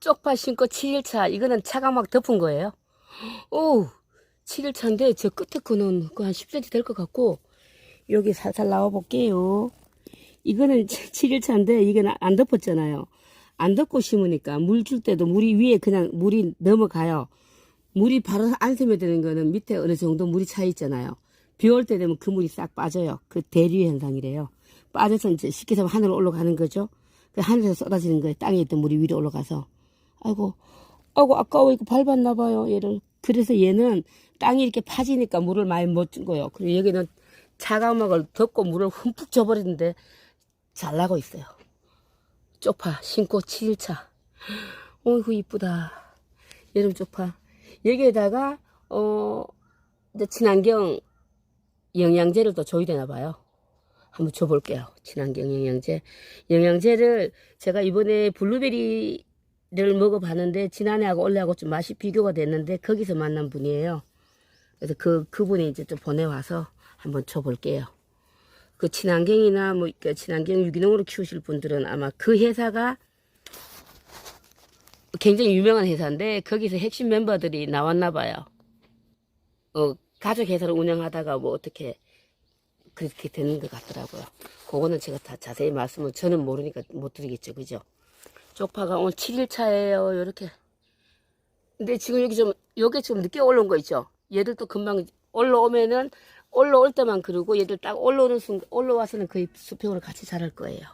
쪽파 신고 7일차. 이거는 차가 막 덮은 거예요. 오, 7일차인데 저 끝에 거는 그한 10cm 될 것 같고 여기 살살 나와 볼게요. 이거는 7일차인데 이게 안 덮었잖아요. 안 덮고 심으니까 물 줄 때도 물이 위에 그냥 물이 넘어가요. 물이 바로 안 스며드는 거는 밑에 어느 정도 물이 차 있잖아요. 비 올 때 되면 그 물이 싹 빠져요. 그 대류 현상이래요. 빠져서 이제 쉽게 말하면 하늘로 올라가는 거죠. 그 하늘에서 쏟아지는 거예요. 땅에 있던 물이 위로 올라가서. 아이고, 아이고, 아까워. 이거 밟았나 봐요. 얘를. 그래서 얘는 땅이 이렇게 파지니까 물을 많이 못 준 거예요. 그리고 여기는 차가막을 덮고 물을 흠뻑 줘버리는데 잘 나고 있어요. 쪽파 신고 7일차. 어이구, 이쁘다. 여름 쪽파. 여기에다가, 어, 친환경 영양제를 또 줘야 되나 봐요. 한번 줘볼게요. 친환경 영양제. 영양제를 제가 이번에 블루베리 를 먹어봤는데 지난해하고 올해하고 좀 맛이 비교가 됐는데 거기서 만난 분이에요. 그래서 그 그분이 이제 좀 보내와서 한번 줘볼게요. 그 친환경이나 뭐그 친환경 유기농으로 키우실 분들은 아마 그 회사가 굉장히 유명한 회사인데 거기서 핵심 멤버들이 나왔나 봐요. 어 가족 회사를 운영하다가 뭐 어떻게 그렇게 되는 것 같더라고요. 그거는 제가 다 자세히 말씀을 저는 모르니까 못 드리겠죠, 그죠? 쪽파가 오늘 7일차예요, 요렇게. 근데 지금 여기 좀, 요게 좀 늦게 올라온 거 있죠? 얘들도 금방 올라오면은, 올라올 때만 그러고 얘들 딱 올라오는 순간, 올라와서는 거의 수평으로 같이 자랄 거예요.